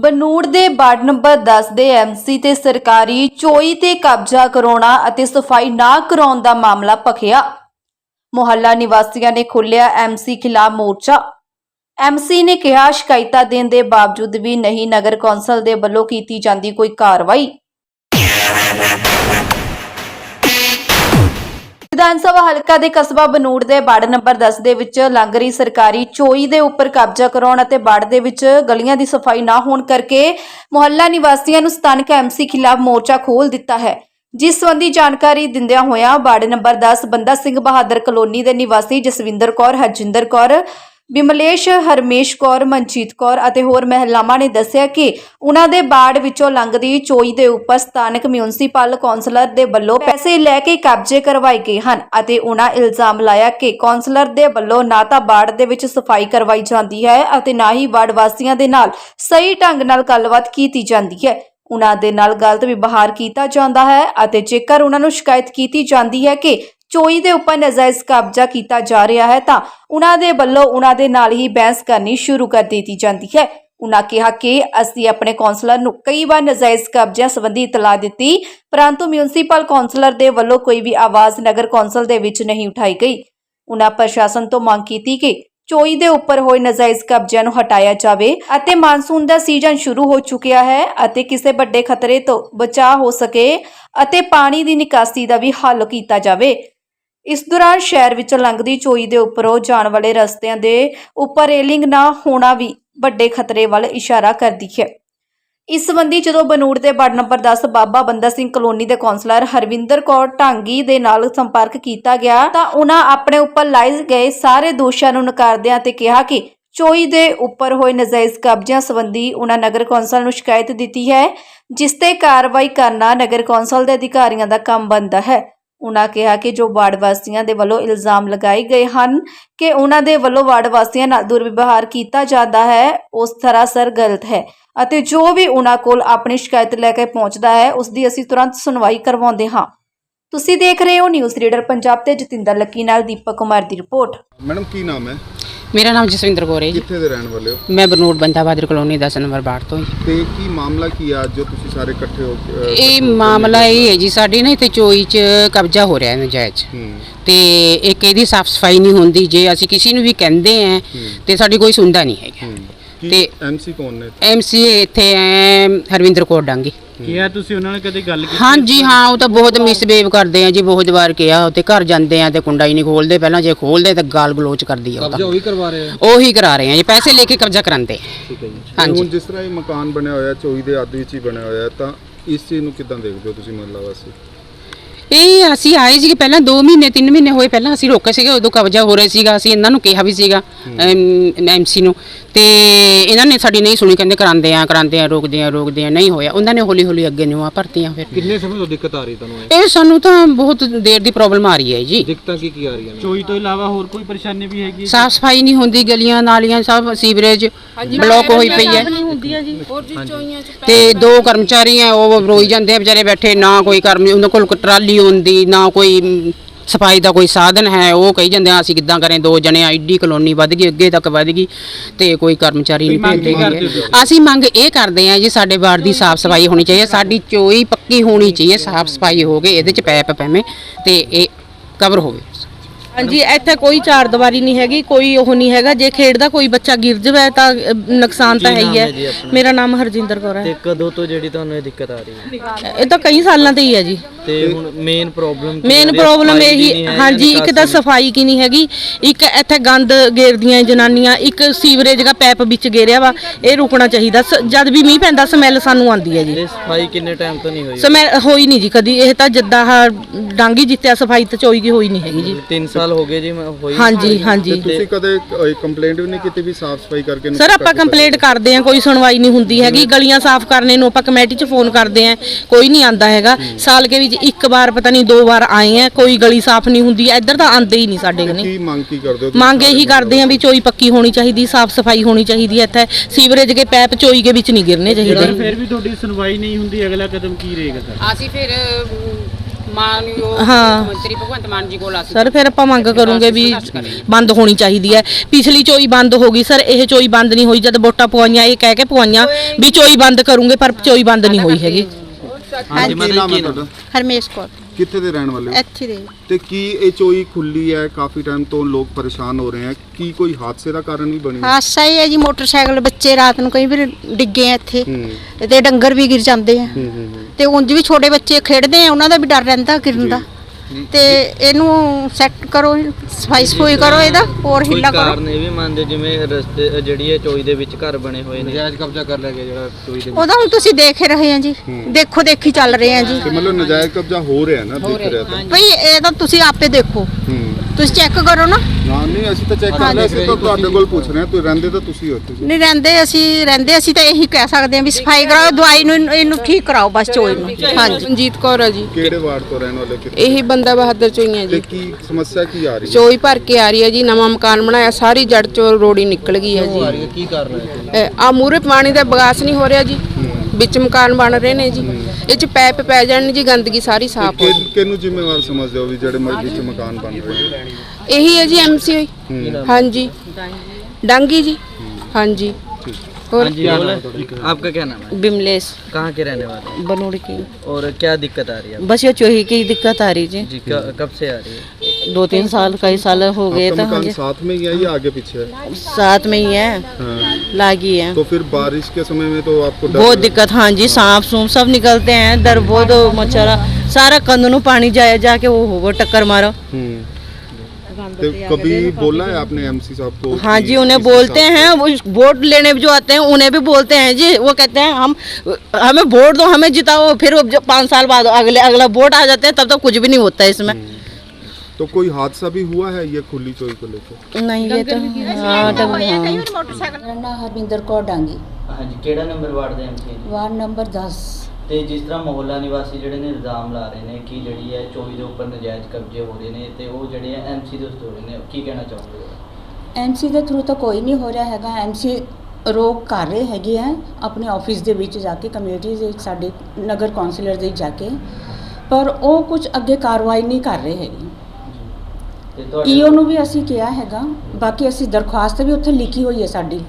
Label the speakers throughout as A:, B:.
A: ਬਨੂੜ ਦੇ ward number 10 ਦੇ MC ਤੇ ਸਰਕਾਰੀ ਚੋਈ ਤੇ ਕਬਜ਼ਾ ਕਰਾਉਣਾ ਅਤੇ ਸਫ਼ਾਈ ਨਾ ਕਰਾਉਣ ਦਾ ਮਾਮਲਾ ਭਖਿਆ। ਮੁਹੱਲਾ ਨਿਵਾਸੀਆਂ ਨੇ ਖੋਲ੍ਹਿਆ ਐਮਸੀ ਖਿਲਾਫ ਮੋਰਚਾ। ਐਮਸੀ ਨੇ ਕਿਹਾ, ਸ਼ਿਕਾਇਤਾਂ ਦੇਣ ਦੇ ਬਾਵਜੂਦ ਵੀ ਨਹੀਂ ਨਗਰ ਕੌਂਸਲ ਦੇ ਵੱਲੋਂ ਕੀਤੀ ਜਾਂਦੀ ਕੋਈ ਕਾਰਵਾਈ। ਵਿਧਾਨ ਸਭਾ ਹਲਕਾ ਦੇ ਕਸਬਾ ਬਨੂੜ ਦੇ ਵਾਰਡ ਨੰਬਰ 10 ਦੇ ਵਿੱਚ ਲੰਘ ਰਹੀ ਸਰਕਾਰੀ ਚੋਈ ਦੇ ਉੱਪਰ ਕਬਜ਼ਾ ਕਰਾਉਣ ਅਤੇ ਵਾਰਡ ਦੇ ਵਿੱਚ ਗਲੀਆਂ ਦੀ ਸਫ਼ਾਈ ਨਾ ਹੋਣ ਕਰਕੇ ਮੁਹੱਲਾ ਨਿਵਾਸੀਆਂ ਨੂੰ ਸਥਾਨਕ ਐਮਸੀ ਖਿਲਾਫ ਮੋਰਚਾ ਖੋਲ ਦਿੱਤਾ ਹੈ। ਜਿਸ ਸੰਬੰਧੀ ਜਾਣਕਾਰੀ ਦਿੰਦਿਆਂ ਹੋਇਆ ਵਾਰਡ ਨੰਬਰ 10 ਬੰਦਾ ਸਿੰਘ ਬਹਾਦਰ ਕਲੋਨੀ ਦੇ ਨਿਵਾਸੀ ਜਸਵਿੰਦਰ ਕੌਰ, ਹਰਜਿੰਦਰ ਕੌਰ ਬਿਮਲੇਸ਼, ਹਰਮੇਸ਼ ਕੌਰ, ਮਨਜੀਤ ਕੌਰ ਅਤੇ ਹੋਰ ਮਹਿਲਾਵਾਂ ਨੇ ਦੱਸਿਆ ਕਿ ਉਹਨਾਂ ਦੇ ਬਾੜ ਵਿੱਚੋਂ ਲੰਘਦੀ ਚੋਈ ਦੇ ਉੱਪਰ ਸਥਾਨਕ ਮਿਊਨਿਸਪਲ ਕੌਂਸਲਰ ਦੇ ਵੱਲੋਂ ਪੈਸੇ ਲੈ ਕੇ ਕਬਜ਼ੇ ਕਰਵਾਏ ਗਏ ਹਨ ਅਤੇ ਉਹਨਾਂ ਇਲਜ਼ਾਮ ਲਾਇਆ ਕਿ ਕੌਂਸਲਰ ਦੇ ਵੱਲੋਂ ਨਾ ਤਾਂ ਬਾੜ ਦੇ ਵਿੱਚ ਸਫ਼ਾਈ ਕਰਵਾਈ ਜਾਂਦੀ ਹੈ ਅਤੇ ਨਾ ਹੀ ਵਾਰਡ ਵਾਸੀਆਂ ਦੇ ਨਾਲ ਸਹੀ ਢੰਗ ਨਾਲ ਗੱਲਬਾਤ ਕੀਤੀ ਜਾਂਦੀ ਹੈ। ਉਹਨਾਂ ਦੇ ਨਾਲ ਗਲਤ ਵਿਵਹਾਰ ਕੀਤਾ ਜਾਂਦਾ ਹੈ ਅਤੇ ਜੇਕਰ ਉਹਨਾਂ ਨੂੰ ਸ਼ਿਕਾਇਤ ਕੀਤੀ ਜਾਂਦੀ ਹੈ ਕਿ ਚੋਈ ਦੇ ਉੱਪਰ ਨਜਾਇਜ਼ ਕਬਜ਼ਾ ਕੀਤਾ ਜਾ ਰਿਹਾ ਹੈ, ਤਾਂ ਉਹਨਾਂ ਦੇ ਵੱਲੋਂ ਉਹਨਾਂ ਦੇ ਨਾਲ ਹੀ ਬਹਿਸ ਕਰਨੀ ਸ਼ੁਰੂ ਕਰ ਦਿੱਤੀ ਜਾਂਦੀ ਹੈ। ਉਹਨਾਂ ਕਿਹਾ ਕਿ ਅਸੀਂ ਆਪਣੇ ਕੌਂਸਲਰ ਨੂੰ ਕਈ ਵਾਰ ਨਜਾਇਜ਼ ਕਬਜ਼ਿਆਂ ਸੰਬੰਧੀ ਇਤਲਾਹ ਦਿੱਤੀ, ਪਰੰਤੂ ਮਿਊਨਿਸਪਲ ਕੌਂਸਲਰ ਦੇ ਵੱਲੋਂ ਕੋਈ ਵੀ ਆਵਾਜ਼ ਨਗਰ ਕੌਂਸਲ ਦੇ ਵਿੱਚ ਨਹੀਂ ਉਠਾਈ ਗਈ। ਉਹਨਾਂ ਪ੍ਰਸ਼ਾਸਨ ਤੋਂ ਮੰਗ ਕੀਤੀ ਕਿ ਚੋਈ ਦੇ ਉੱਪਰ ਹੋਏ ਨਾਜਾਇਜ਼ ਕਬਜ਼ਿਆਂ ਨੂੰ ਹਟਾਇਆ ਜਾਵੇ ਅਤੇ ਮਾਨਸੂਨ ਦਾ ਸੀਜ਼ਨ ਸ਼ੁਰੂ ਹੋ ਚੁੱਕਿਆ ਹੈ ਅਤੇ ਕਿਸੇ ਵੱਡੇ ਖਤਰੇ ਤੋਂ ਬਚਾਅ ਹੋ ਸਕੇ ਅਤੇ ਪਾਣੀ ਦੀ ਨਿਕਾਸੀ ਦਾ ਵੀ ਹੱਲ ਕੀਤਾ ਜਾਵੇ। ਇਸ ਦੌਰਾਨ ਸ਼ਹਿਰ ਵਿੱਚ ਲੰਘਦੀ ਚੋਈ ਦੇ ਉੱਪਰੋਂ ਜਾਣ ਵਾਲੇ ਰਸਤਿਆਂ ਦੇ ਉੱਪਰ ਰੇਲਿੰਗ ਨਾ ਹੋਣਾ ਵੀ ਵੱਡੇ ਖਤਰੇ ਵੱਲ ਇਸ਼ਾਰਾ ਕਰਦੀ ਹੈ। ਇਸ ਸੰਬੰਧੀ ਜਦੋਂ ਬਨੂੜ ਦੇ ward number 10 Baba Banda Singh colony ਦੇ ਕੌਂਸਲਰ ਹਰਵਿੰਦਰ ਕੌਰ ਢਾਂਗੀ ਦੇ ਨਾਲ ਸੰਪਰਕ ਕੀਤਾ ਗਿਆ, ਤਾਂ ਉਹਨਾਂ ਆਪਣੇ ਉੱਪਰ ਲਾਏ ਗਏ ਸਾਰੇ ਦੋਸ਼ਾਂ ਨੂੰ ਨਕਾਰਦਿਆਂ ਤੇ ਕਿਹਾ ਕਿ ਚੋਈ ਦੇ ਉੱਪਰ ਹੋਏ ਨਜਾਇਜ਼ ਕਬਜ਼ਿਆਂ ਸੰਬੰਧੀ ਉਹਨਾਂ ਨਗਰ ਕੌਂਸਲ ਨੂੰ ਸ਼ਿਕਾਇਤ ਦਿੱਤੀ ਹੈ, ਜਿਸ ਤੇ ਕਾਰਵਾਈ ਕਰਨਾ ਨਗਰ ਕੌਂਸਲ ਦੇ ਅਧਿਕਾਰੀਆਂ ਦਾ ਕੰਮ ਬਣਦਾ ਹੈ। ਉਹਨਾਂ ਕਿਹਾ ਕਿ ਜੋ ਵਾਰਡ ਵਾਸੀਆਂ ਦੇ ਵੱਲੋਂ ਇਲਜ਼ਾਮ ਲਗਾਏ ਗਏ ਹਨ ਕਿ ਉਹਨਾਂ ਦੇ ਵੱਲੋਂ ਵਾਰਡ ਵਾਸੀਆਂ ਨਾਲ ਦੁਰਵਿਵਹਾਰ ਕੀਤਾ ਜਾਂਦਾ ਹੈ, ਉਸ ਸਰਾਸਰ ਗਲਤ ਹੈ ਅਤੇ ਜੋ ਵੀ ਉਹਨਾਂ ਕੋਲ ਆਪਣੀ ਸ਼ਿਕਾਇਤ ਲੈ ਕੇ ਪਹੁੰਚਦਾ ਹੈ, ਉਸ ਦੀ ਅਸੀਂ ਤੁਰੰਤ ਸੁਣਵਾਈ ਕਰਵਾਉਂਦੇ ਹਾਂ। ਤੁਸੀਂ ਦੇਖ ਰਹੇ ਹੋ ਨਿਊਜ਼ ਰੀਡਰ ਪੰਜਾਬ ਤੇ ਜਤਿੰਦਰ ਲੱਕੀ ਨਾਲ ਦੀਪਕ ਕੁਮਾਰ ਦੀ ਰਿਪੋਰਟ।
B: ਮੈਡਮ, ਕੀ ਨਾਮ ਹੈ?
C: ਮੇਰਾ ਨਾਮ ਜਸਵਿੰਦਰ ਕੌਰ ਹੈ ਜੀ।
B: ਕਿੱਥੇ ਦੇ ਰਹਿਣ ਵਾਲੇ ਹੋ?
C: ਮੈਂ ਬਰਨੂੜ ਬੰਦਾ ਬਹਾਦਰ ਕਲੋਨੀ 10 ਨੰਬਰ ਬਾੜ ਤੋਂ ਜੀ।
B: ਤੇ ਕੀ ਮਾਮਲਾ ਕੀ ਆ? ਅੱਜ ਜੋ ਤੁਸੀਂ ਸਾਰੇ ਇਕੱਠੇ ਹੋ ਕੇ, ਅਹ,
C: ਇਹ ਮਾਮਲਾ ਇਹ ਹੈ ਜੀ ਸਾਡੀ ਨਾ ਇੱਥੇ ਚੋਈ 'ਚ ਕਬਜ਼ਾ ਹੋ ਰਿਹਾ ਹੈ ਨਜਾਇਜ਼।
B: ਹੂੰ।
C: ਤੇ ਇੱਕ ਇਹਦੀ ਸਾਫ਼ ਸਫ਼ਾਈ ਨਹੀਂ ਹੁੰਦੀ ਜੇ ਅਸੀਂ ਕਿਸੇ ਨੂੰ ਵੀ ਕਹਿੰਦੇ ਆ ਤੇ ਸਾਡੀ ਕੋਈ ਸੁਣਦਾ ਨਹੀਂ ਹੈਗਾ।
B: ਹੂੰ।
C: ਤੇ-
B: ਐਮਸੀ ਕੌਣ ਨੇ
C: ਐਮਸੀਏ ਇੱਥੇ ਐ ਹਰਵਿੰਦਰ ਕੌਰ ਡਾਂਗੀ।
D: ਕਿਹਾ ਤੁਸੀਂ ਉਹਨਾਂ ਨਾਲ ਕਦੇ ਗੱਲ ਕੀਤੀ?
C: ਹਾਂਜੀ ਹਾਂ ਉਹ ਤਾਂ ਬਹੁਤ ਮਿਸਬੇਵ ਕਰਦੇ ਆ ਜੀ ਬਹੁਤ ਵਾਰ ਕਿਹਾ ਉੱਥੇ ਘਰ ਜਾਂਦੇ ਆ ਤੇ ਕੁੰਡਾ ਹੀ ਨਹੀਂ ਖੋਲਦੇ ਪਹਿਲਾਂ ਜੇ ਖੋਲਦੇ ਤਾਂ ਗਾਲ ਗਲੋਚ ਕਰਦੀ ਆ ਉਹ ਤਾਂ।
D: ਉਹੀ ਕਰਵਾ ਰਹੇ ਆ?
C: ਉਹੀ ਕਰਾ ਰਹੇ ਆ ਜੀ ਪੈਸੇ ਲੈ ਕੇ ਕਬਜ਼ਾ ਕਰਾਉਂਦੇ
D: ਠੀਕ ਹੈ ਜੀ।
B: ਤੇ
C: ਹਾਂਜੀ।
B: ਹੁਣ ਜਿਸ ਤਰ੍ਹਾਂ ਇਹ ਮਕਾਨ ਬਣਿਆ ਹੋਇਆ ਚੋਈ ਦੇ ਅੱਧ ਵਿੱਚ ਹੀ ਬਣਿਆ ਹੋਇਆ ਤਾਂ ਇਸ ਚੀਜ਼ ਨੂੰ ਕਿਦਾਂ ਦੇਖਦੇ ਹੋ ਤੁਸੀਂ ਮਹੱਲਾ ਵਾਸੀ?
C: ਇਹ ਅਸੀਂ ਆਏ ਸੀਗੇ ਪਹਿਲਾਂ 2 ਮਹੀਨੇ 3 ਮਹੀਨੇ ਹੋਏ ਪਹਿਲਾਂ ਅਸੀਂ ਰੋਕੇ ਸੀਗੇ ਉਦੋਂ ਕਬਜ਼ਾ ਹੋ ਰਿਹਾ ਸੀਗਾ ਅਸੀਂ ਇਹਨਾਂ ਨੂੰ ਕਿਹਾ ਵੀ ਸੀਗਾ ਐਮਸੀ ਨੂੰ। ਤੇ ਇਹਨਾਂ ਨੇ ਸਾਡੀ ਨਹੀਂ ਸੁਣੀ ਕਹਿੰਦੇ ਕਰਾਉਂਦੇ ਆ ਕਰਾਉਂਦੇ ਆ ਰੋਕਦੇ ਆ ਰੋਕਦੇ ਆ ਨਹੀਂ ਹੋਇਆ। ਉਹਨਾਂ ਨੇ ਹੌਲੀ ਹੌਲੀ ਅੱਗੇ ਨਿਵਾ ਭਰਤੀਆਂ ਫਿਰ।
D: ਕਿੰਨੇ ਸਮੇਂ ਤੋਂ ਦਿੱਕਤ ਆ ਰਹੀ ਤੁਹਾਨੂੰ
C: ਇਹ? ਸਾਨੂੰ ਤਾਂ ਬਹੁਤ ਦੇਰ ਦੀ ਪ੍ਰੋਬਲਮ ਆ ਰਹੀ ਹੈ ਜੀ।
D: ਦਿੱਕਤਾਂ ਕੀ ਕੀ ਆ ਰਹੀਆਂ ਨੇ? ਚੋਈ ਤੋਂ ਇਲਾਵਾ ਹੋਰ ਕੋਈ ਪਰੇਸ਼ਾਨੀ ਵੀ ਹੈਗੀ
C: ਸਾਫ਼ ਸਫ਼ਾਈ ਨਹੀਂ ਹੁੰਦੀ ਗਲੀਆਂ ਨਾਲੀਆਂ ਸਭ ਸੀਵਰੇਜ ਬਲੌਕ ਹੋਈ ਪਈ ਹੈ। ਤੇ ਦੋ ਕਰਮਚਾਰੀ ਆ ਉਹ ਰੋਈ ਜਾਂਦੇ ਆ ਵਿਚਾਰੇ ਬੈਠੇ ਨਾ ਕੋਈ ਕਰਮ ਉਹਨਾਂ ਕੋਲ ਟਰਾਲੀ ਹੁੰਦੀ ਨਾ ਕੋਈ ਸਫ਼ਾਈ ਦਾ ਕੋਈ ਸਾਧਨ ਹੈ ਉਹ ਕਹੀ ਜਾਂਦੇ ਆ ਅਸੀਂ ਕਿੱਦਾਂ ਕਰੇ? ਦੋ ਜਣੇ ਆਈਡੀ ਕਲੋਨੀ ਵੱਧ ਗਈ ਅੱਗੇ ਤੱਕ ਵੱਧ ਗਈ ਤੇ ਕੋਈ ਕਰਮਚਾਰੀ ਨਹੀਂ ਭੇਜਦੇ ਅਸੀਂ ਮੰਗ ਇਹ ਕਰਦੇ ਆ ਜੀ ਸਾਡੇ ਵਾਰਡ ਦੀ ਸਾਫ਼ ਸਫ਼ਾਈ ਹੋਣੀ ਚਾਹੀਏ ਸਾਡੀ ਚੋਈ ਪੱਕੀ ਹੋਣੀ ਚਾਹੀਏ ਸਾਫ਼ ਸਫ਼ਾਈ ਹੋਵੇ ਇਹਦੇ ਚ ਪੈਪ ਪੈਵੇਂ ਤੇ ਇਹ ਕਵਰ ਹੋਵੇ।
E: ਹਾਂਜੀ ਇੱਥੇ ਕੋਈ ਚਾਰ ਦੀਵਾਰੀ ਨਹੀਂ ਹੈਗੀ ਕੋਈ ਉਹ ਨਹੀਂ ਹੈਗਾ। ਜੇ ਖੇਡਦਾ ਕੋਈ ਬੱਚਾ ਗਿਰ ਜਾਵੇ ਤਾਂ ਅ, ਨੁਕਸਾਨ ਤਾਂ ਹੈ ਹੀ ਹੈ। ਮੇਰਾ ਨਾਮ ਹਰਜਿੰਦਰ ਕੌਰ ਹੈ।
F: ਤੇ ਕਦੋਂ ਤੋਂ ਜਿਹੜੀ ਤੁਹਾਨੂੰ ਇਹ ਦਿੱਕਤ ਆ ਰਹੀ ਹੈ?
E: ਇਹ ਤਾਂ ਕਈ ਸਾਲਾਂ ਤੋਂ ਹੀ ਹੈ ਜੀ।
F: ਤੇ ਹੁਣ ਮੇਨ ਪ੍ਰੋਬਲਮ
E: ਮੇਨ ਪ੍ਰੋਬਲਮ ਇਹੀ ਹਾਂਜੀ ਇੱਕ ਤਾਂ ਸਫ਼ਾਈ ਕੀ ਨਹੀਂ ਹੈਗੀ। ਇੱਕ ਇੱਥੇ ਗੰਦ ਗੇਰਦੀਆਂ ਜਨਾਨੀਆਂ ਇੱਕ ਸੀਵਰੇਜ ਦਾ ਪੈਪ ਵਿੱਚ ਗੇਰਿਆ ਵਾ ਇਹ ਰੁਕਣਾ ਚਾਹੀਦਾ। ਸ- ਜਦ ਵੀ ਮੀਂਹ ਪੈਂਦਾ ਸਮੈਲ ਸਾਨੂੰ ਆਉਂਦੀ ਹੈ ਜੀ।
F: ਇਹ ਸਫ਼ਾਈ ਕਿੰਨੇ ਟਾਈਮ ਤੋਂ ਨਹੀਂ ਹੋਈ?
E: ਸਮੈਲ ਹੋਈ ਨਹੀਂ ਜੀ ਕਦੀ। ਇਹ ਤਾਂ ਜਿੱਦਾਂ ਆਹ ਡਾਂਗੀ ਜਿੱਤਿਆ ਸਫ਼ਾਈ ਤਾਂ ਚੋਈ ਦੀ ਹੋਈ ਨਹੀਂ ਹੈਗੀ ਜੀ।
F: 3 ਸਾਲ ਹੋ ਗਏ ਜੀ ਮੈਂ ਹੋਈ
E: ਹਾਂਜੀ ਹਾਂਜੀ।
B: ਤੁਸੀਂ ਕਦੇ ਕੰਪਲੇਂਟ ਵੀ ਨਹੀਂ ਕੀਤੀ ਵੀ ਸਾਫ਼ ਸਫ਼ਾਈ ਕਰਕੇ
E: ਸਰ ਆਪਾਂ ਕੰਪਲੇਂਟ ਕਰਦੇ ਆਂ ਕੋਈ ਸੁਣਵਾਈ ਨਹੀਂ ਹੁੰਦੀ ਹੈਗੀ ਗਲੀਆਂ ਸਾਫ਼ ਕਰਨੇ ਨੂੰ ਆਪਾਂ ਕਮੇਟੀ 'ਚ ਫੋਨ ਕਰਦੇ ਆਂ ਕੋਈ ਨਹੀਂ ਆਂਦਾ ਹੈਗਾ। ਸਾਲ ਕੇ ਵਿੱਚ ਇੱਕ ਵਾਰ ਪਤਾ ਨਹੀਂ ਦੋ ਵਾਰ ਆਏ ਆ ਕੋਈ ਗਲੀ ਸਾਫ਼ ਨਹੀਂ ਹੁੰਦੀ ਇੱਧਰ ਤਾਂ ਆਂਦੇ ਹੀ ਨਹੀਂ ਸਾਡੇ ਕਨੇ
B: ਕੀ ਮੰਗ ਕੀ ਕਰਦੇ ਹੋ
E: ਮੰਗ ਇਹੀ ਕਰਦੇ ਆਂ ਵੀ ਚੋਈ ਪੱਕੀ ਹੋਣੀ ਚਾਹੀਦੀ ਸਾਫ਼ ਸਫ਼ਾਈ ਹੋਣੀ ਚਾਹੀਦੀ ਹੈ ਇੱਥੇ। ਸੀਵਰੇਜ ਦੇ ਪੈਪ ਚੋਈ ਦੇ ਵਿੱਚ ਨਹੀਂ ਗਿਰਨੇ ਚਾਹੀਦੇ।
D: ਫਿਰ ਵੀ ਤੁਹਾਡੀ ਸੁਣਵਾਈ ਨਹੀਂ ਹੁੰਦੀ ਅਗਲਾ ਕਦਮ ਕੀ ਰਹੇਗਾ ਸਰ?
C: ਅਸੀਂ ਫਿਰ ਮਾਨਯੋਗ
E: ਹਾਂ।
C: ਮੰਤਰੀ ਭਗਵੰਤ ਮਾਨ ਜੀ ਕੋਲ ਅਸੀਂ
E: ਸਰ ਫਿਰ ਆਪਾਂ ਮੰਗ ਕਰੂੰਗੇ ਵੀ ਬੰਦ ਹੋਣੀ ਚਾਹੀਦੀ ਹੈ। ਪਿਛਲੀ ਚੋਈ ਬੰਦ ਹੋ ਗਈ। ਸਰ ਇਹ ਚੋਈ ਬੰਦ ਨਹੀਂ ਹੋਈ। ਜਦ ਵੋਟਾਂ ਪਵਾਈਆਂ ਇਹ ਕਹਿ ਕੇ ਪਵਾਈਆਂ ਵੀ ਚੋਈ ਬੰਦ ਕਰੂੰਗੇ ਪਰ ਚੋਈ ਬੰਦ ਨਹੀਂ ਹੋਈ ਹੈਗੀ।
B: ਹਾਂਜੀ ਕੀ ਨਾਮ ਹੈ ਤੁਹਾਡਾ?
G: ਹਰਮੇਸ਼ ਕੌਰ।
B: ਕਿੱਥੇ ਦੇ ਰਹਿਣ ਵਾਲੇ ਹੋ?
G: ਇੱਥੇ ਦੇ।
B: ਤੇ ਕੀ ਇਹ ਚੋਈ ਖੁੱਲੀ ਹੈ? ਕਾਫੀ ਟਾਈਮ ਤੋਂ ਲੋਕ ਪਰੇਸ਼ਾਨ ਹੋ ਰਹੇ ਹੈ ਕੀ ਕੋਈ ਹਾਦਸੇ ਦਾ ਕਾਰਨ ਵੀ ਬਣੀ ਹੈ?
G: ਹਾਸਾ ਹੀ ਹੈ ਜੀ ਮੋਟਰਸਾਈਕਲ ਬੱਚੇ ਰਾਤ ਨੂੰ ਕਈ ਵਾਰ ਡਿੱਗੇ ਆ ਇੱਥੇ ਤੇ ਡੰਗਰ ਵੀ ਗਿਰ ਜਾਂਦੇ ਆ।
B: ਹੂੰ ਹੂੰ ਹੂੰ।
G: ਤੇ ਉਂਝ ਵੀ ਛੋਟੇ ਬੱਚੇ ਖੇਡਦੇ ਆ ਉਹਨਾਂ ਦਾ ਵੀ ਡਰ ਰਹਿੰਦਾ ਗਿਰਨ ਦਾ। ਤੇ ਇਹਨੂੰ ਸੈੱਟ ਕਰੋ ਸਫ਼ਾਈ ਸਫੂਈ ਕਰੋ ਇਹਦਾ ਹੋਰ
F: ਕੋਈ
G: ਹਿੱਲਾ ਕਰੋ।
F: ਕਾਰਨ ਇਹ ਵੀ ਮੰਨਦੇ ਜਿਵੇਂ ਰਸਤੇ ਜਿਹੜੀ ਹੈ ਚੋਈ ਦੇ ਵਿੱਚ ਘਰ ਬਣੇ ਹੋਏ ਨੇ।
D: ਕਬਜ਼ਾ ਕਰ ਲਿਆ ਗਿਆ ਜਿਹੜਾ ਚੋਈ ਦੇ
G: ਉਹਦਾ ਹੁਣ ਤੁਸੀਂ ਦੇਖ ਹੀ ਰਹੇ ਆ ਜੀ। ਦੇਖੋ ਦੇਖੀ ਚੱਲ ਰਹੇ ਆ ਜੀ।
B: ਮਤਲਬ ਨਜਾਇਜ਼ ਕਬਜ਼ਾ ਹੋ ਰਿਹਾ ਨਾ ਦਿਖ ਰਿਹਾ ਤਾਂ।
G: ਭਈ ਇਹ ਤਾਂ ਤੁਸੀਂ ਆਪੇ ਦੇਖੋ।
B: ਹੂੰ।
G: ਤੁਸੀਂ ਚੈੱਕ ਕਰੋ ਨਾ।
B: ਨਾ ਨਹੀਂ ਅਸੀਂ ਤਾਂ ਚੈੱਕ ਕਰ ਲਿਆ ਸੀ ਤਾਂ ਤੁਹਾਡੇ ਕੋਲ ਪੁੱਛ ਰਹੇ ਹਾਂ ਤੁਸੀਂ ਰਹਿੰਦੇ ਤਾਂ ਤੁਸੀਂ ਹੋ ਇੱਥੇ।
G: ਨਹੀਂ ਰਹਿੰਦੇ ਅਸੀਂ ਰਹਿੰਦੇ ਅਸੀਂ ਤਾਂ ਇਹੀ ਕਹਿ ਸਕਦੇ ਆ ਵੀ ਸਫ਼ਾਈ ਕਰਾਓ ਦਵਾਈ ਨੂੰ ਇਹਨੂੰ- ਠੀਕ ਕਰਾਓ ਬਸ ਚੋਈ ਨੂੰ। ਹਾਂਜੀ।
H: ਮਨਜੀਤ ਕੌਰ ਆ ਜੀ।
B: ਕਿਹੜੇ ਵਾਰਡ ਤੋਂ ਰਹਿਣ ਵਾਲੇ ਕਿੱਥੇ?
H: ਇਹੀ ਬੰਦਾ ਬਹਾਦਰ ਚੋਈਆਂ
B: ਤੇ
H: ਜੀ।
B: ਕੀ ਸਮੱਸਿਆ ਕੀ ਆ ਰਹੀ ਹੈ?
H: ਚੋਈ ਭਰ ਕੇ ਆ ਰਹੀ ਹੈ ਜੀ ਨਵਾਂ ਮਕਾਨ ਬਣਾਇਆ ਸਾਰੀ ਜੜ ਚੋਂ ਰੋੜੀ ਨਿਕਲ ਗਈ ਹੈ ਜੀ।
F: ਕੀ ਕਾਰਨ ਹੈ
H: ਆ ਮੂਰੇ ਪਾਣੀ ਦਾ ਬਗਾਸ ਨਹੀਂ ਹੋ ਰਿਹਾ ਜੀ। ਵਿੱਚ ਮਕਾਨ ਬਣ ਰਹੇ ਨੇ ਜੀ ਇਹ ਚ ਪੈਪ ਪੈ ਜਾਣ ਜੀ ਗੰਦਗੀ ਸਾਰੀ ਸਾਫ਼ ਹੋ
B: ਕਿ ਕਿਹਨੂੰ ਜ਼ਿੰਮੇਵਾਰ ਸਮਝਦੇ ਹੋ ਵੀ ਜਿਹੜੇ ਮ- ਵਿੱਚ ਮਕਾਨ ਬਣ ਰਹੇ ਨੇ
H: ਇਹੀ ਹੈ ਜੀ ਐਮਸੀ ਹਾਂਜੀ ਡਾਂਗੀ ਜੀ ਹਾਂਜੀ और
F: हाँ जी आपका क्या नाम है
E: बिमलेश
F: कहाँ के रहने वाले हैं
E: बनूड़ की
F: और क्या दिक्कत आ रही है
E: बस ये चोही की दिक्कत आ रही जी
F: जी क- कब से आ रही है
E: दो तीन साल कई साल हो गए तो हाँ जी
B: साथ में ही है या आगे पीछे है?
E: साथ में ही है।
B: हाँ।
E: लागी है।
B: तो फिर बारिश के समय में तो आपको
E: बहुत दिक्कत हाँ जी सांप सूप सब निकलते हैं दर बहुत मच्छर सारा कंद नु पानी जाए जाके वो हो टक्कर मारो।
B: हम्म। तो कभी बोला है आपने एमसी साहब को
E: हाँ जी उन्हें बोलते हैं वो वोट लेने जो आते हैं उन्हें भी बोलते हैं जी वो कहते हैं हम हमें वोट दो हमें जिताओ फिर जब पाँच साल बाद अगले अगला वोट आ जाते हैं तब तक तो कुछ भी नहीं होता है इसमें।
B: तो कोई हादसा भी हुआ है ये खुली चोई को लेकर
E: नहीं ये तो हाँ डंग- हाँ।
I: ਮੇਰਾ ਨਾਮ ਹਰਵਿੰਦਰ ਕੌਰ ਡਾਂਗੀ
F: हाँ जी केड़ा नंबर वार्ड ਦੇ ਐਮਸੀ
I: ਵਾਰਡ ਨੰਬਰ 10
F: ਤੇ ਜਿਸ ਤਰ੍ਹਾਂ ਮੁਹੱਲਾ ਨਿਵਾਸੀ ਜਿਹੜੇ ਨੇ ਇਲਜ਼ਾਮ ਲਾ ਰਹੇ ਨੇ ਕਿ ਜਿਹੜੀ ਹੈ ਚੋਈ ਦੇ ਉੱਪਰ ਨਜਾਇਜ਼ ਕਬਜ਼ੇ ਹੋ ਰਹੇ ਨੇ ਤੇ ਉਹ ਜਿਹੜੇ ਹੈ ਐਮਸੀ ਦੇ ਉੱਤੇ ਹੋ ਰਹੇ ਨੇ ਕੀ ਕਹਿਣਾ ਚਾਹੋਗੇ
I: ਐਮਸੀ ਦੇ ਥਰੂ ਤਾਂ ਕੋਈ ਨਹੀਂ ਹੋ ਰਿਹਾ ਹੈਗਾ ਐਮਸੀ ਰੋਕ ਕਰ ਰਹੇ ਹੈਗੇ ਆ ਆਪਣੇ ਆਫਿਸ ਦੇ ਵਿੱਚ ਜਾ ਕੇ ਕਮਿਊਨਿਟੀ ਦੇ ਵਿੱਚ ਸਾਡੇ ਨਗਰ ਕੌਂਸਲਰ ਦੇ ਜਾ ਕੇ ਪਰ ਉਹ ਕੁਝ ਅੱਗੇ ਕਾਰਵਾਈ ਨਹੀਂ ਕਰ ਰਹੇ ਹੈਗੇ
F: ਤੇ ਤੁਹਾਡੇ
I: ਈਓ ਨੂੰ ਵੀ ਅਸੀਂ ਕਿਹਾ ਹੈਗਾ ਬਾਕੀ ਅਸੀਂ ਦਰਖਾਸਤ ਵੀ ਉੱਥੇ ਲਿਖੀ ਹੋਈ ਹੈ ਸਾਡੀ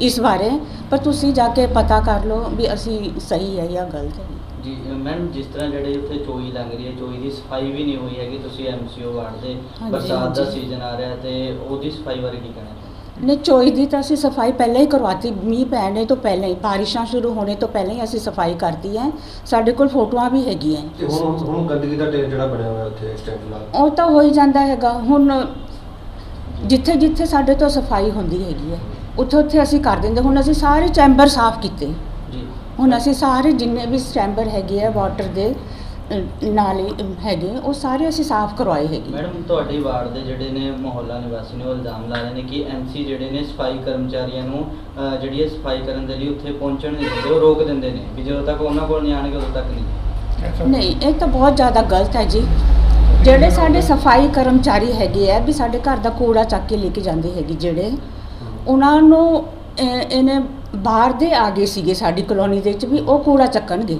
I: ਇਸ ਬਾਰੇ ਪਰ ਤੁਸੀਂ ਜਾ ਕੇ ਪਤਾ ਕਰ ਲਓ ਵੀ ਅਸੀਂ ਸਹੀ ਹੈ ਜਾਂ ਗਲਤ ਹੈ
F: ਜੀ ਮੈਮ ਜਿਸ ਤਰ੍ਹਾਂ ਜਿਹੜੇ ਉੱਥੇ ਚੋਈ ਲੰਘ ਰਹੀ ਹੈ ਚੋਈ ਦੀ ਸਫ਼ਾਈ ਵੀ ਨਹੀਂ ਹੋਈ ਹੈਗੀ ਤੁਸੀਂ ਐਮਸੀਓ ਵਾਰਡ ਦੇ ਬਰਸਾਤ ਦਾ। ਸੀਜ਼ਨ ਆ ਰਿਹਾ ਤੇ ਉਹਦੀ ਸਫ਼ਾਈ ਬਾਰੇ ਕੀ ਕਹਿਣਾ?
I: ਨੇ ਚੋਈ ਦੀ ਤਾਂ ਅਸੀਂ ਸਫ਼ਾਈ ਪਹਿਲਾਂ ਹੀ ਕਰਵਾਤੀ ਮੀਂਹ ਪੈਣੇ ਤੋਂ ਪਹਿਲਾਂ ਹੀ ਬਾਰਿਸ਼ਾਂ ਸ਼ੁਰੂ ਹੋਣੇ ਤੋਂ ਪਹਿਲਾਂ ਹੀ ਅਸੀਂ ਸਫ਼ਾਈ ਕਰਤੀ ਹੈ। ਸਾਡੇ ਕੋਲ ਫੋਟੋਆਂ ਵੀ ਹੈਗੀਆਂ
J: ਤੇ ਹੁਣ ਹੁਣ ਗੰਦਗੀ ਦਾ ਢੇਰ ਜਿਹੜਾ ਬਣਿਆ ਹੋਇਆ ਉੱਥੇ ਇਸ ਟਾਈਮ ਨਾਲ
I: ਉਹ ਤਾਂ ਹੋ ਹੀ ਜਾਂਦਾ ਹੈਗਾ। ਹੁਣ ਜਿੱਥੇ ਜਿੱਥੇ ਸਾਡੇ ਤੋਂ ਸਫ਼ਾਈ ਹੁੰਦੀ ਹੈਗੀ ਹੈ ਉੱਥੇ ਉੱਥੇ ਅਸੀਂ ਕਰ ਦਿੰਦੇ। ਹੁਣ ਅਸੀਂ ਸਾਰੇ ਚੈਂਬਰ ਸਾਫ਼ ਕੀਤੇ।
F: ਜੀ।
I: ਹੁਣ ਅਸੀਂ ਸਾਰੇ ਜਿੰਨੇ ਵੀ ਚੈਂਬਰ ਹੈਗੇ ਆ ਵਾਟਰ ਦੇ ਨਾਲੇ ਹੈਗੇ ਉਹ ਸਾਰੇ ਅਸੀਂ ਸਾਫ਼ ਕਰਵਾਏ ਹੈਗੇ
F: ਮੈਡਮ ਤੁਹਾਡੇ ਵਾਰਡ ਦੇ ਜਿਹੜੇ ਨੇ ਮੁਹੱਲਾ ਨਿਵਾਸੀ ਨੇ ਉਹ ਇਲਜ਼ਾਮ ਲਾ ਰਹੇ ਨੇ ਕਿ ਐਮਸੀ ਜਿਹੜੇ ਨੇ ਸਫ਼ਾਈ ਕਰਮਚਾਰੀਆਂ ਨੂੰ ਜਿਹੜੀ ਹੈ ਸਫ਼ਾਈ ਕਰਨ ਦੇ ਲਈ ਉੱਥੇ ਪਹੁੰਚਣ ਨਹੀਂ ਦਿੰਦੇ ਉਹ ਰੋਕ ਦਿੰਦੇ ਨੇ ਵੀ ਜਦੋਂ ਤੱਕ ਉਹਨਾਂ ਕੋਲ ਨਹੀਂ ਆਣਗੇ ਉਦੋਂ ਤੱਕ ਨਹੀਂ।
I: ਨਹੀਂ ਇਹ ਤਾਂ ਬਹੁਤ ਜ਼ਿਆਦਾ ਗਲਤ ਹੈ ਜੀ। ਜਿਹੜੇ ਸਾਡੇ ਸਫ਼ਾਈ ਕਰਮਚਾਰੀ ਹੈਗੇ ਆ ਵੀ ਸਾਡੇ ਘਰ ਦਾ ਕੂੜਾ ਚੱਕ ਕੇ ਲੈ ਕੇ ਜਾਂਦੇ ਹੈਗੇ ਜਿਹੜੇ ਉਹਨਾਂ ਨੂੰ ਇਹ- ਇਹਨੇ ਬਾਹਰ ਦੇ ਆ ਗਏ ਸੀਗੇ ਸਾਡੀ ਕਲੋਨੀ ਦੇ ਵਿੱਚ ਵੀ ਉਹ ਕੂੜਾ ਚੱਕਣਗੇ।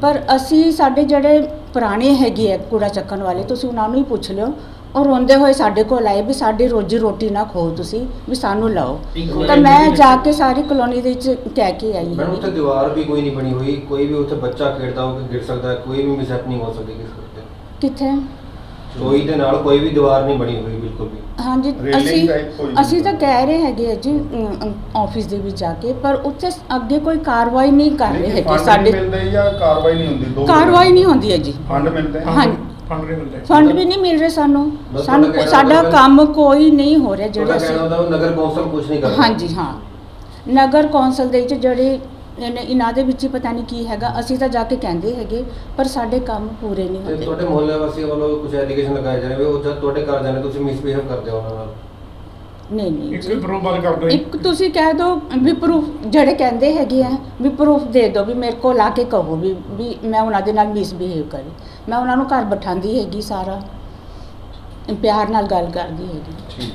I: ਪਰ ਅਸੀਂ ਸਾਡੇ ਜਿਹੜੇ ਪੁਰਾਣੇ ਹੈਗੇ ਆ ਕੂੜਾ ਚੱਕਣ ਵਾਲੇ ਤੁਸੀਂ ਉਹਨਾਂ ਨੂੰ ਹੀ ਪੁੱਛ ਲਿਓ। ਉਹ ਰੋਂਦੇ ਹੋਏ ਸਾਡੇ ਕੋਲ ਆਏ ਵੀ ਸਾਡੀ ਰੋਜੀ ਰੋਟੀ ਨਾ ਖੋ ਤੁਸੀਂ ਵੀ ਸਾਨੂੰ ਲਾਓ। ਤਾਂ ਮੈਂ ਜਾ ਕੇ ਸਾਰੀ ਕਲੋਨੀ ਦੇ ਵਿੱਚ ਕਹਿ ਕੇ ਆਈ
J: ਮੈਡਮ ਉੱਥੇ ਦੀਵਾਰ ਵੀ ਕੋਈ ਨਹੀਂ ਬਣੀ ਹੋਈ ਕੋਈ ਵੀ ਉੱਥੇ ਬੱਚਾ ਖੇਡਦਾ ਹੋ ਕੇ ਗਿਰ ਸਕਦਾ ਕੋਈ ਵੀ ਮਿਸਹੈਪਨਿੰਗ ਹੋ ਸਕਦੀ ਕਿਸੇ
I: ਕਿੱਥੇ?
J: ਚੋਈ ਦੇ ਨਾਲ ਕੋਈ ਵੀ ਦੀਵਾਰ ਨਹੀਂ ਬਣੀ ਹੋਈ ਬਿਲਕੁਲ ਵੀ।
I: ਹਾਂਜੀ
B: Railing
I: ਅਸੀਂ
B: type ਕੋਈ ਨਹੀਂ
I: ਅਸੀਂ ਤਾਂ ਕਹਿ ਰਹੇ ਹੈਗੇ ਆ ਜੀ ਆਫਿਸ ਦੇ ਵਿੱਚ ਜਾ ਕੇ ਪਰ ਉੱਥੇ ਅੱਗੇ ਕੋਈ ਕਾਰਵਾਈ ਨਹੀਂ ਕਰ ਰਹੇ ਹੈਗੇ ਸਾਡੇ
B: ਮਿਲਦੇ ਜਾਂ ਕਾਰਵਾਈ ਨਹੀਂ ਹੁੰਦੀ ਦੋ
I: ਕਾਰਵਾਈ ਨਹੀਂ ਹੁੰਦੀ ਹੈ ਜੀ।
B: ਫੰਡ ਮਿਲਦੇ
I: ਹਾਂ ਫੰਡ ਵੀ ਨਹੀਂ ਮਿਲ ਰਹੇ ਸਾਨੂੰ।
J: ਬਸ
I: ਸਾਨੂੰ
J: ਤੁਹਾਡਾ ਕਹਿਣਾ
I: ਸਾਡਾ
J: ਮਤਲਬ-
I: ਕੰਮ ਕੋਈ ਨਹੀਂ ਹੋ ਰਿਹਾ
J: ਤੁਹਾਡਾ
I: ਜਿਹੜੇ
J: ਕਹਿਣਾ ਨਗਰ ਕੌਂਸਲ ਕੁਝ ਨਹੀਂ ਕਰਦਾ
I: ਹਾਂਜੀ ਹਾਂ। ਨਗਰ ਕੌਂਸਲ ਦੇ ਵਿੱਚ ਜਿਹੜੇ ਇਹਨੇ- ਇਹਨਾਂ ਦੇ ਵਿੱਚ ਹੀ ਪਤਾ ਨਹੀਂ ਕੀ ਹੈਗਾ ਅਸੀਂ ਤਾਂ ਜਾ ਕੇ ਕਹਿੰਦੇ ਹੈਗੇ ਪਰ ਸਾਡੇ ਕੰਮ ਪੂਰੇ ਨਹੀਂ
J: ਤੇ
I: ਹੁੰਦੇ।
J: ਤੁਹਾਡੇ ਮੁਹੱਲੇ ਵਾਸੀਆਂ ਵੱਲੋਂ ਕੁਝ ਐਲੀਗੇਸ਼ਨ ਲਗਾਏ ਜਾ ਰਹੇ ਵੀ ਉਹ ਜਦ ਤੁਹਾਡੇ ਘਰ ਜਾਂਦੇ ਤੁਸੀਂ ਮਿਸਬਿਹੇਵ ਕਰਦੇ ਹੋ ਉਹਨਾਂ ਨਾਲ?
I: ਨਹੀਂ ਨਹੀਂ। ਇੱਕ ਇੱਕ ਤੁਸੀਂ ਕਹਿ ਦਿਓ ਵੀ ਪ੍ਰੂਫ ਜਿਹੜੇ ਕਹਿੰਦੇ ਹੈਗੇ ਆ ਵੀ ਪ੍ਰੂਫ ਦੇ ਦਿਓ ਵੀ ਮੇਰੇ ਕੋਲ ਆ ਕੇ ਕਹੋ ਵੀ ਵੀ ਮੈਂ ਉਹਨਾਂ ਦੇ ਨਾਲ ਮਿਸਬਿਹੇਵ ਕਰੀ। ਮੈਂ ਉਹਨਾਂ ਨੂੰ ਘਰ ਬਿਠਾਉਂਦੀ ਹੈਗੀ ਸਾਰਾ। ਪਿਆਰ ਨਾਲ ਗੱਲ ਕਰਦੀ ਹੈਗੀ।